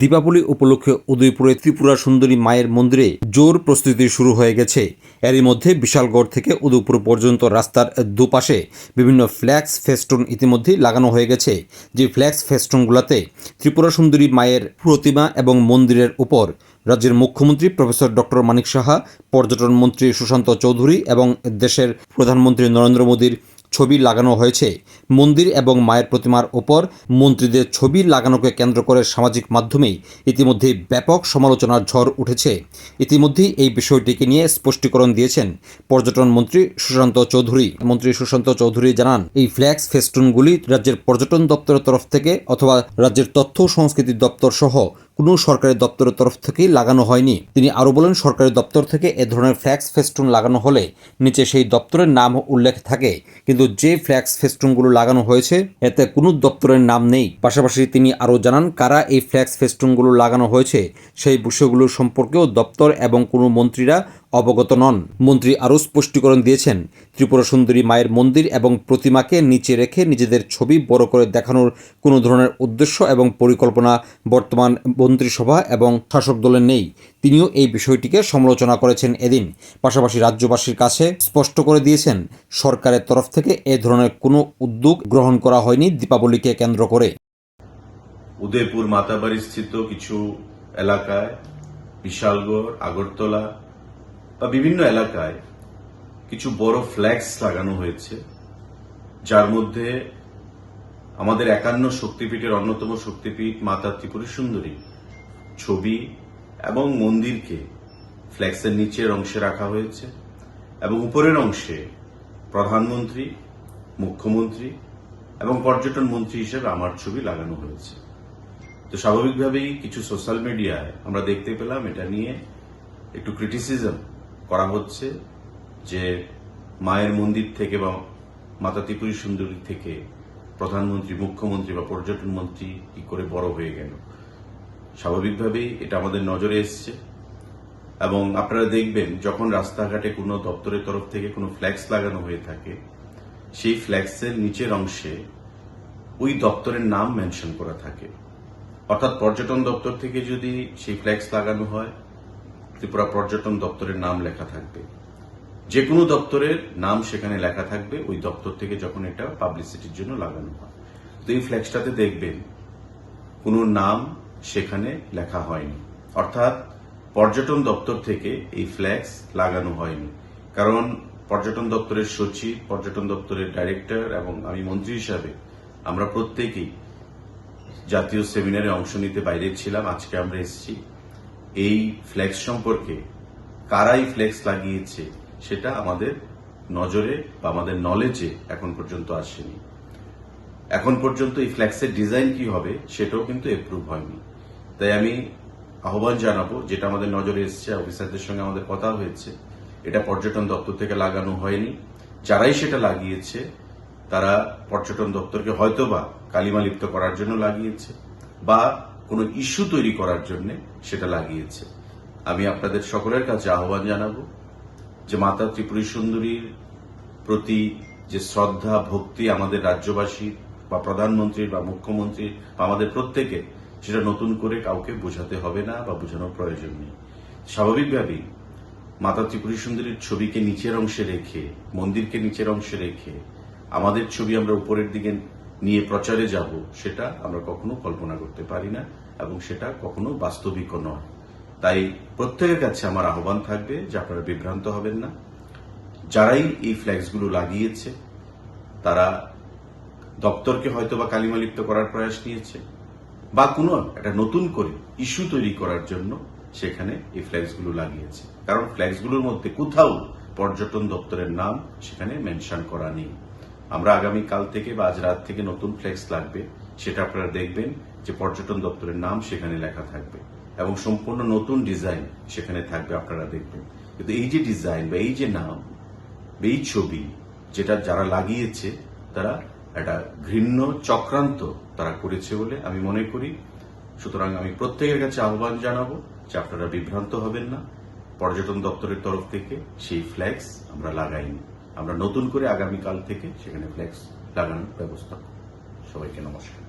দীপাবলি উপলক্ষে উদয়পুরে ত্রিপুরা সুন্দরী মায়ের মন্দিরে জোর প্রস্তুতি শুরু হয়ে গেছে। এরই মধ্যে বিশালগড় থেকে উদয়পুর পর্যন্ত রাস্তার দুপাশে বিভিন্ন ফ্ল্যাক্স ফেস্টুন ইতিমধ্যেই লাগানো হয়ে গেছে। যে ফ্ল্যাক্স ফেস্টুনগুলোতে ত্রিপুরা সুন্দরী মায়ের প্রতিমা এবং মন্দিরের উপর রাজ্যের মুখ্যমন্ত্রী প্রফেসর ডক্টর মানিক সাহা, পর্যটন মন্ত্রী সুশান্ত চৌধুরী এবং দেশের প্রধানমন্ত্রী নরেন্দ্র মোদীর ছবি লাগানো হয়েছে। মন্দির এবং মায়ের প্রতিমার ওপর মন্ত্রীদের ছবি লাগানোকে কেন্দ্র করে সামাজিক মাধ্যমেই ইতিমধ্যে ব্যাপক সমালোচনার ঝড় উঠেছে। ইতিমধ্যেই এই বিষয়টিকে নিয়ে স্পষ্টীকরণ দিয়েছেন পর্যটন মন্ত্রী সুশান্ত চৌধুরী। মন্ত্রী সুশান্ত চৌধুরী জানান, এই ফ্ল্যাক্স ফেস্টুনগুলি রাজ্যের পর্যটন দপ্তরের তরফ থেকে অথবা রাজ্যের তথ্য সংস্কৃতি দপ্তর সহ কোনো সরকারি দপ্তরের তরফ থেকেই লাগানো হয়নি। তিনি আরও বলেন সরকারি দপ্তর থেকে এ ধরনের ফ্ল্যাক্স ফেস্টুন লাগানো হলে নিচে সেই দপ্তরের নাম উল্লেখ থাকে। কিন্তু যে ফ্ল্যাক্স ফেস্টুনগুলো লাগানো হয়েছে, এতে কোনো দপ্তরের নাম নেই। পাশাপাশি তিনি আরও জানান, কারা এই ফ্ল্যাক্স ফেস্টুনগুলো লাগানো হয়েছে, সেই বিষয়গুলো সম্পর্কেও দপ্তর এবং কোনো মন্ত্রীরা অবগত নন। মন্ত্রী আরও স্পষ্টীকরণ দিয়েছেন, ত্রিপুরা সুন্দরী মায়ের মন্দির এবং প্রতিমাকে নিচে রেখে নিজেদের ছবি বড় করে দেখানোর কোনো ধরনের উদ্দেশ্য এবং পরিকল্পনা বর্তমান মন্ত্রিসভা এবং শাসক দলের নেই। তিনিও এই বিষয়টিকে সমালোচনা করেছেন এদিন। পাশাপাশি রাজ্যবাসীর কাছে স্পষ্ট করে দিয়েছেন, সরকারের তরফ থেকে এ ধরনের কোনো উদ্যোগ গ্রহণ করা হয়নি দীপাবলিকে কেন্দ্র করে। উদয়পুর মাতাবাড়ি স্থিত কিছু এলাকায়, বিশালগড়, আগরতলা বা বিভিন্ন এলাকায় কিছু বড় ফ্ল্যাক্স লাগানো হয়েছে, যার মধ্যে আমাদের একান্ন শক্তিপীঠের অন্যতম শক্তিপীঠ মাতা ত্রিপুরী সুন্দরী ছবি এবং মন্দিরকে ফ্ল্যাক্সের নিচের অংশে রাখা হয়েছে এবং উপরের অংশে প্রধানমন্ত্রী, মুখ্যমন্ত্রী এবং পর্যটন মন্ত্রী হিসেবে আমার ছবি লাগানো হয়েছে। তো স্বাভাবিকভাবেই কিছু সোশ্যাল মিডিয়ায় আমরা দেখতে পেলাম এটা নিয়ে একটু ক্রিটিসিজম করা হচ্ছে যে মায়ের মন্দির থেকে বা মাতা ত্রিপুরী সুন্দরী থেকে প্রধানমন্ত্রী, মুখ্যমন্ত্রী বা পর্যটন মন্ত্রী কি করে বড় হয়ে গেল? স্বাভাবিকভাবেই এটা আমাদের নজরে এসছে। এবং আপনারা দেখবেন, যখন রাস্তাঘাটে কোনো দপ্তরের তরফ থেকে কোনো ফ্ল্যাক্স লাগানো হয়ে থাকে, সেই ফ্ল্যাক্সের নিচের অংশে ওই দপ্তরের নাম মেনশন করা থাকে। অর্থাৎ পর্যটন দপ্তর থেকে যদি সেই ফ্ল্যাক্স লাগানো হয় ত্রিপুরা পর্যটন দপ্তরের নাম লেখা থাকবে। যে কোনো দপ্তরের নাম সেখানে লেখা থাকবে, ওই দপ্তর থেকে যখন এটা পাবলিসিটির জন্য লাগানো হয়। তো এই ফ্ল্যাক্সটাতে দেখবেন, কোনো নাম সেখানে লেখা হয়নি। অর্থাৎ পর্যটন দপ্তর থেকে এই ফ্ল্যাক্স লাগানো হয়নি। কারণ পর্যটন দপ্তরের সচিব, পর্যটন দপ্তরের ডাইরেক্টর এবং আমি মন্ত্রী হিসাবে আমরা প্রত্যেকেই জাতীয় সেমিনারে অংশ নিতে বাইরে ছিলাম, আজকে আমরা এসেছি। এই ফ্লেক্স সম্পর্কে কারাই ফ্লেক্স লাগিয়েছে, সেটা আমাদের নজরে বা আমাদের নলেজে এখন পর্যন্ত আসেনি। এখন পর্যন্ত এই ফ্ল্যাক্সের ডিজাইন কি হবে, সেটাও কিন্তু এপ্রুভ হয়নি। তাই আমি আহ্বান জানাব, যেটা আমাদের নজরে এসছে অফিসারদের সঙ্গে আমাদের কথা হয়েছে, এটা পর্যটন দপ্তর থেকে লাগানো হয়নি। যারাই সেটা লাগিয়েছে, তারা পর্যটন দপ্তরকে হয়তোবা কালিমালিপ্ত করার জন্য লাগিয়েছে, বা কোনো ইস্যু তৈরি করার জন্য সেটা লাগিয়েছে। আমি আপনাদের সকলের কাছে আহ্বান জানাব যে মাতা ত্রিপুরী সুন্দরীর প্রতি যে শ্রদ্ধা, ভক্তি আমাদের রাজ্যবাসীর বা প্রধানমন্ত্রীর বা মুখ্যমন্ত্রীর বা আমাদের প্রত্যেকে, সেটা নতুন করে কাউকে বোঝাতে হবে না বা বোঝানোর প্রয়োজন নেই। স্বাভাবিকভাবেই মাতা ত্রিপুরী সুন্দরীর ছবিকে নিচের অংশে রেখে, মন্দিরকে নিচের অংশে রেখে, আমাদের ছবি আমরা উপরের দিকে নিয়ে প্রচারে যাব, সেটা আমরা কখনো কল্পনা করতে পারি না এবং সেটা কখনো বাস্তবিকও নয়। তাই প্রত্যেকের কাছে আমার আহ্বান থাকবে যে আপনারা বিভ্রান্ত হবেন না। যারাই এই ফ্ল্যাক্সগুলো লাগিয়েছে, তারা দপ্তরকে হয়তো বা কালিমালিপ্ত করার প্রয়াস নিয়েছে বা কোনো একটা নতুন করে ইস্যু তৈরি করার জন্য সেখানে এই ফ্ল্যাক্সগুলো লাগিয়েছে। কারণ ফ্ল্যাক্সগুলোর মধ্যে কোথাও পর্যটন দপ্তরের নাম সেখানে মেনশন করা নেই। আমরা আগামী কাল থেকে বা আজ রাত থেকে নতুন ফ্লেক্স লাগবে। সেটা আপনারা দেখবেন যে পর্যটন দপ্তরের নাম সেখানে লেখা থাকবে এবং সম্পূর্ণ নতুন ডিজাইন সেখানে থাকবে আপনারা দেখবেন। কিন্তু এই যে ডিজাইন বা এই যে নাম এই ছবি যেটা যারা লাগিয়েছে, তারা একটা ঘৃণ্য চক্রান্ত তারা করেছে বলে আমি মনে করি। সুতরাং আমি প্রত্যেকের কাছে আহ্বান জানাব যে আপনারা বিভ্রান্ত হবেন না। পর্যটন দপ্তরের তরফ থেকে সেই ফ্ল্যাক্স আমরা লাগাইনি। আমরা নতুন করে আগামীকাল থেকে সেখানে ফ্ল্যাক্স লাগানোর ব্যবস্থা সবাইকে নমস্কার।